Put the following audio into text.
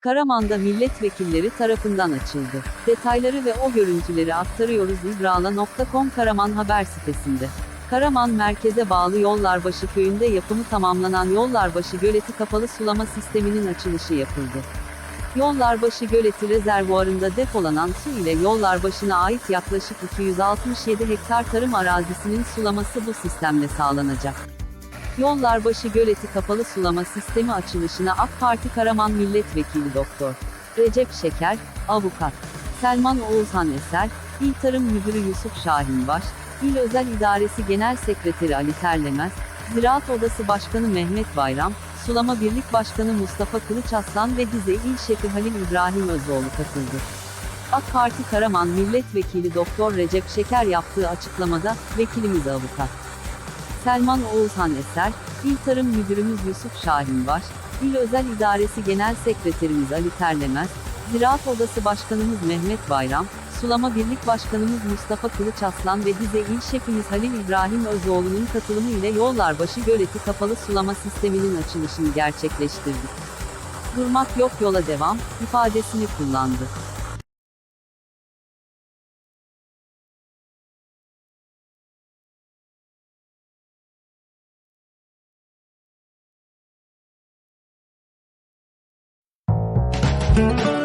Karaman'da milletvekilleri tarafından açıldı. Detayları ve o görüntüleri aktarıyoruz İbrala.com Karaman haber sitesinde. Karaman merkeze bağlı Yollarbaşı köyünde yapımı tamamlanan Yollarbaşı Göleti kapalı sulama sisteminin açılışı yapıldı. Yollarbaşı Göleti rezervuarında depolanan su ile Yollarbaşı'na ait yaklaşık 267 hektar tarım arazisinin sulaması bu sistemle sağlanacak. Yollarbaşı Göleti kapalı sulama sistemi açılışına AK Parti Karaman Milletvekili Doktor Recep Şeker, Avukat Selman Oğuzhan Eser, İl Tarım Müdürü Yusuf Şahinbaş, İl Özel İdaresi Genel Sekreteri Ali Terlemez, Ziraat Odası Başkanı Mehmet Bayram, Sulama Birlik Başkanı Mustafa Kılıç Aslan ve Dize İl Şefi Halil İbrahim Özoğlu katıldı. AK Parti Karaman Milletvekili Doktor Recep Şeker yaptığı açıklamada, vekilimiz avukat. Selman Oğuzhan Eser, İl Tarım Müdürümüz Yusuf Şahinbaş, İl Özel İdaresi Genel Sekreterimiz Ali Terlemez, Ziraat Odası Başkanımız Mehmet Bayram, Sulama Birlik Başkanımız Mustafa Kılıç Aslan ve Dize İl Şefimiz Halil İbrahim Özoğlu'nun katılımı ile Yollarbaşı Göleti kapalı sulama sisteminin açılışını gerçekleştirdik. Durmak yok yola devam, ifadesini kullandı. Thank you.